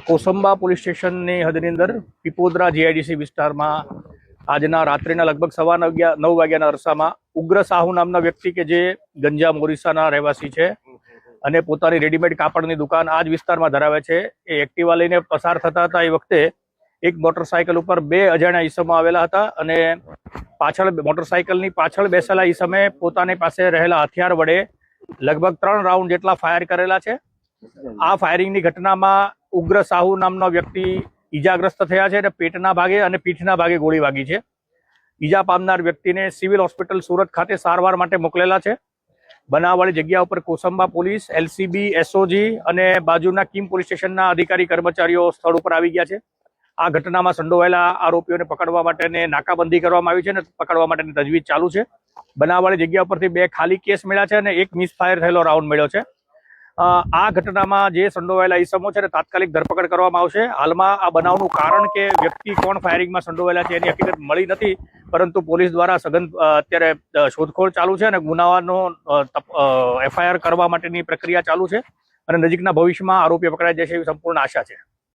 Kosamba police સ્ટેશનની હદની અંદર Pipodara GIDC વિસ્તારમાં આજના રાત્રિના લગભગ સવા નવ નવ વાગ્યાના અરસામાં ઉગ્ર સાહુ નામના વ્યક્તિ કે જે ગંજા ઓરિસ્સાના રહેવાસી છે અને પોતાની રેડીમેડ કાપડની દુકાન આ જ વિસ્તારમાં ધરાવે છે, એ એક્ટિવા લઈને પસાર થતા હતા. એ વખતે એક મોટરસાયકલ ઉપર બે અજાણ્યા ઈસમો આવેલા હતા અને પાછળ મોટરસાયકલની પાછળ બેસેલા ઈસમે પોતાની પાસે રહેલા હથિયાર વડે લગભગ ત્રણ રાઉન્ડ જેટલા ફાયર કરેલા છે. આ ફાયરિંગની ઘટનામાં ઉગ્ર સાહુ નામનો વ્યક્તિ ઈજાગ્રસ્ત થયા છે અને પેટના ભાગે અને પીઠના ભાગે ગોળી વાગી છે. ઈજા પામનાર વ્યક્તિને સિવિલ હોસ્પિટલ સુરત ખાતે સારવાર માટે મોકલેલા છે. બનાવવાળી જગ્યા ઉપર કોસંબા પોલીસ, એલસીબી, એસઓજી અને બાજુના કિમ પોલીસ સ્ટેશનના અધિકારી કર્મચારીઓ સ્થળ ઉપર આવી ગયા છે. આ ઘટનામાં સંડોવાયેલા આરોપીઓને પકડવા માટેને નાકાબંધી કરવામાં આવી છે અને પકડવા માટેની તજવીજ ચાલુ છે. બનાવવાળી જગ્યા ઉપરથી બે ખાલી કેસ મળ્યા છે અને એક મિસફાયર થયેલો રાઉન્ડ મળ્યો છે. આ ઘટનામાં જે સંડોવાયેલા ઈસમો છે તાત્કાલિક ધરપકડ કરવામાં આવશે. હાલમાં આ બનાવનું કારણ કે વ્યક્તિ કોણ ફાયરિંગમાં સંડોવાયેલા છે એની હકીકત મળી નથી, પરંતુ પોલીસ દ્વારા સઘન અત્યારે શોધખોળ ચાલુ છે અને ગુનાનો એફઆઈઆર કરવા માટેની પ્રક્રિયા ચાલુ છે અને નજીકના ભવિષ્યમાં આરોપી પકડાઈ જશે એવી સંપૂર્ણ આશા છે.